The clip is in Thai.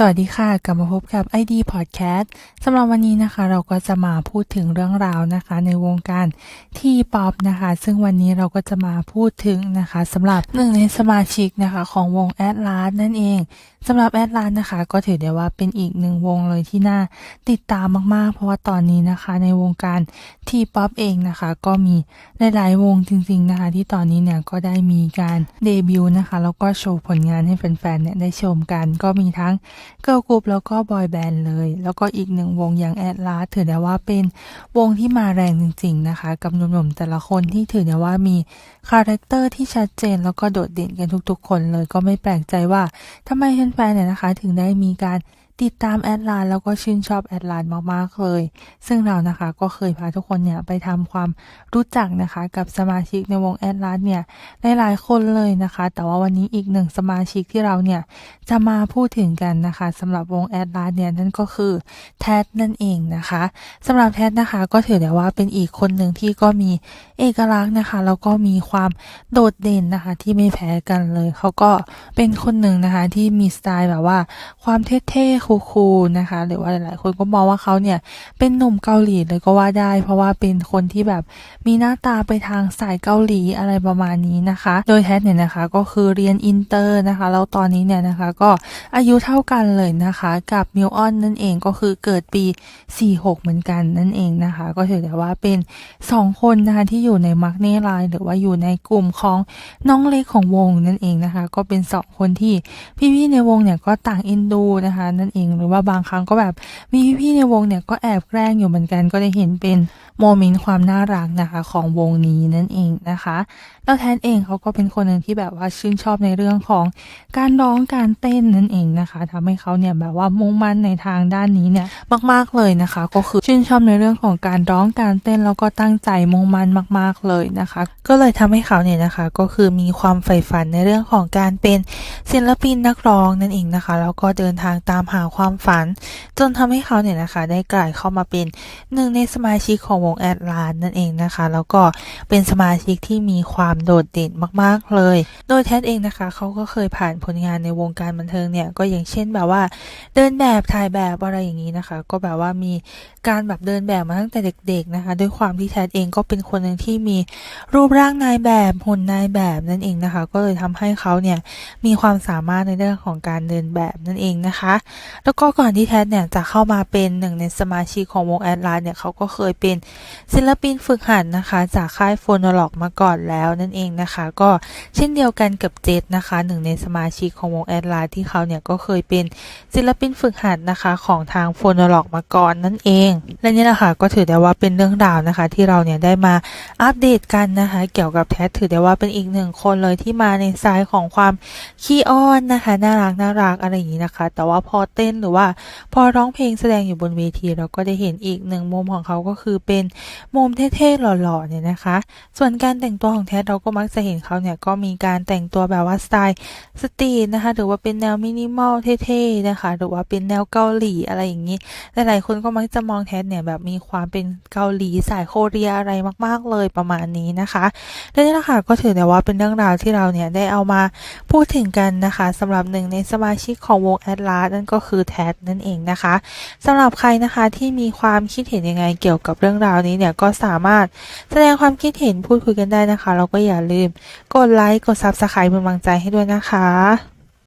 สวัสดีค่ะกลับมาพบกับ ID Podcast สำหรับวันนี้นะคะ เราก็จะมาพูดถึงเรื่องราวนะคะ ในวงการที่ป๊อปนะคะ ซึ่งวันนี้เราก็จะมาพูดถึงนะคะสำหรับหนึ่งในสมาชิกนะคะ ของวงแอดลาสนั่นเองสำหรับแอดลาสนะคะ ก็ถือได้ว่าเป็นอีกหนึ่งวงเลยที่น่าติดตามมากๆ เพราะว่าตอนนี้นะคะ ในวงการที่ป๊อปเองนะคะ ก็มีหลายๆวงจริง ๆนะคะ ที่ตอนนี้เนี่ยก็ได้มีการเดบิวต์นะคะแล้วก็โชว์ผลงานให้แฟนๆเนี่ยได้ชมกันก็มีทั้งเกิร์ลกรุ๊ปแล้วก็บอยแบนด์เลย แล้วก็อีกหนึ่งวงอย่างแอดลาสถือได้ว่าเป็นวงที่มาแรงจริง ๆนะคะ กับหนุ่มๆแต่ละคนที่ถือได้ว่ามีคาแรคเตอร์ที่ชัดเจนแล้วก็โดดเด่นกันทุกๆ คนเลยก็ไม่แปลกใจว่าทำไมแฟนๆเนี่ยนะคะ ถึงได้มีการ ติดตามแอดลานแล้วก็ชื่นชอบแอดลานมากๆเลย ซึ่งเรานะคะก็เคยพาทุกคนเนี่ยไปทำความรู้จักนะคะ กับสมาชิกในวงแอดลานเนี่ยหลายๆคนเลยนะคะ แต่ว่าวันนี้อีกหนึ่งสมาชิกที่เราเนี่ยจะมาพูดถึงกันนะคะสำหรับวงแอดลานเนี่ยนั่นก็คือแทดนั่นเองนะคะสำหรับแทดนะคะก็ถือได้ว่าเป็นอีกคนหนึ่งที่ก็มีเอกลักษณ์นะคะแล้วก็มีความโดดเด่นนะคะที่ไม่แพ้กันเลยเขาก็เป็นคนหนึ่งนะคะที่มีสไตล์แบบว่า ความเท่ๆคูๆนะคะ หรือว่าหลายๆ คนก็มองว่าเขาเนี่ยเป็นหนุ่มเกาหลีเลยก็ว่าได้ เพราะว่าเป็นคนที่แบบมีหน้าตาไปทางสายเกาหลีอะไรประมาณนี้นะคะ โดยแทสเนี่ยนะคะก็คือเรียนอินเตอร์นะคะ แล้วตอนนี้เนี่ยนะคะก็อายุเท่ากันเลยนะคะกับมิวออนนั่นเองก็คือเกิดปี 46 เหมือนกันนั่นเองนะคะ ก็ถือได้ว่าเป็น 2 คนนะคะที่อยู่ในมักเน่ไลน์หรือว่าอยู่ในกลุ่มของน้องเล็กของวงนั่นเองนะคะ ก็เป็น 2 คนที่พี่ๆในวงเนี่ยก็ต่างเอ็นดูนะคะนั่นเองหรือว่าบางครั้งก็แบบมีพี่ๆในวงเนี่ยก็แอบแกล้งอยู่เหมือนกันก็ได้เห็นเป็นโมเมนต์ความน่ารักนะคะของวงนี้นั่นเองนะคะแล้วแทนเองเขาก็เป็นคนหนึ่งที่แบบว่าชื่นชอบในเรื่องของการร้องการเต้นนั่นเองนะคะทำให้เขาเนี่ยแบบว่ามุ่งมั่นในทางด้านนี้เนี่ยมาก ๆเลยนะคะ ก็คือชื่นชอบในเรื่องของการร้องการเต้นแล้วก็ตั้งใจมุ่งมั่นมาก ๆเลยนะคะ ก็เลยทำให้เขาเนี่ยนะคะก็คือมีความใฝ่ฝันในเรื่องของการเป็นศิลปินนักร้องนั่นเองนะคะแล้วก็เดินทางตามหาความฝัน จนทำให้เขาเนี่ยนะคะ ได้กลายเข้ามาเป็นหนึ่งในสมาชิกของวงแอดลานนั่นเองนะคะ แล้วก็เป็นสมาชิกที่มีความโดดเด่นมากๆเลย โดยแทดเองนะคะ เขาก็เคยผ่านผลงานในวงการบันเทิงเนี่ยก็อย่างเช่นแบบว่า เดินแบบถ่ายแบบอะไรอย่างนี้นะคะ ก็แบบว่ามีการแบบเดินแบบมาตั้งแต่เด็ก ๆนะคะ ด้วยความที่แทดเองก็เป็นคนหนึ่งที่มีรูปร่างนายแบบหุ่นนายแบบนั่นเองนะคะ ก็เลยทำให้เขาเนี่ยมีความสามารถในเรื่องของการเดินแบบนั่นเองนะคะแล้วก็ก่อนที่แทดเนี่ยจะเข้ามาเป็นหนึ่งในสมาชิกของวงแอดไลน์เนี่ยเขาก็เคยเป็นศิลปินฝึกหัดนะคะ จากค่ายโฟนอล็อกมาก่อนแล้วนั่นเองนะคะ ก็เช่นเดียวกันกับเจษนะคะหนึ่งในสมาชิกของวงแอดไลน์ที่เขาเนี่ยก็เคยเป็นศิลปินฝึกหัดนะคะของทางโฟนอล็อกมาก่อนนั่นเอง และนี่แหละค่ะก็ถือได้ว่าเป็นเรื่องราวนะคะ ที่เราเนี่ยได้มาอัปเดตกันนะคะ เกี่ยวกับแทดถือได้ว่าเป็นอีกหนึ่งคนเลยที่มาในสายของความขี้อ้อนนะคะ น่ารักน่ารักอะไรอย่างนี้นะคะ แต่ว่าพอเต้นหรือว่า พอร้องเพลงแสดงอยู่บนเวที เราก็ได้เห็นอีกหนึ่งมุมของเขาก็คือเป็นมุมเท่ๆหล่อๆเนี่ยนะคะ ส่วนการแต่งตัวของแทดเราก็มักจะเห็นเขาเนี่ยก็มีการแต่งตัวแบบว่าสไตล์สตรีทนะคะหรือว่าเป็นแนวมินิมอลเท่ๆนะคะหรือว่าเป็นแนวเกาหลีอะไรอย่างนี้หลายๆคนก็มักจะมองแทดเนี่ยแบบมีความเป็นเกาหลีสายโคเรียอะไรมาก ๆเลยประมาณนี้นะคะและนี่แหละค่ะก็ถือได้ว่าเป็นเรื่องราวที่เราเนี่ยได้เอามาพูดถึงกันนะคะสำหรับหนึ่งในสมาชิกของวงแอดลาสนั่นก็คือแทดนั่นเองนะคะสำหรับใครนะคะที่มีความคิดเห็นยังไงเกี่ยวกับเรื่องราวนี้เนี่ยก็สามารถแสดงความคิดเห็นพูดคุยกันได้นะคะแล้วก็อย่าลืม กดไลค์กดซับสไครป์เป็นกำลังใจให้ด้วยนะคะ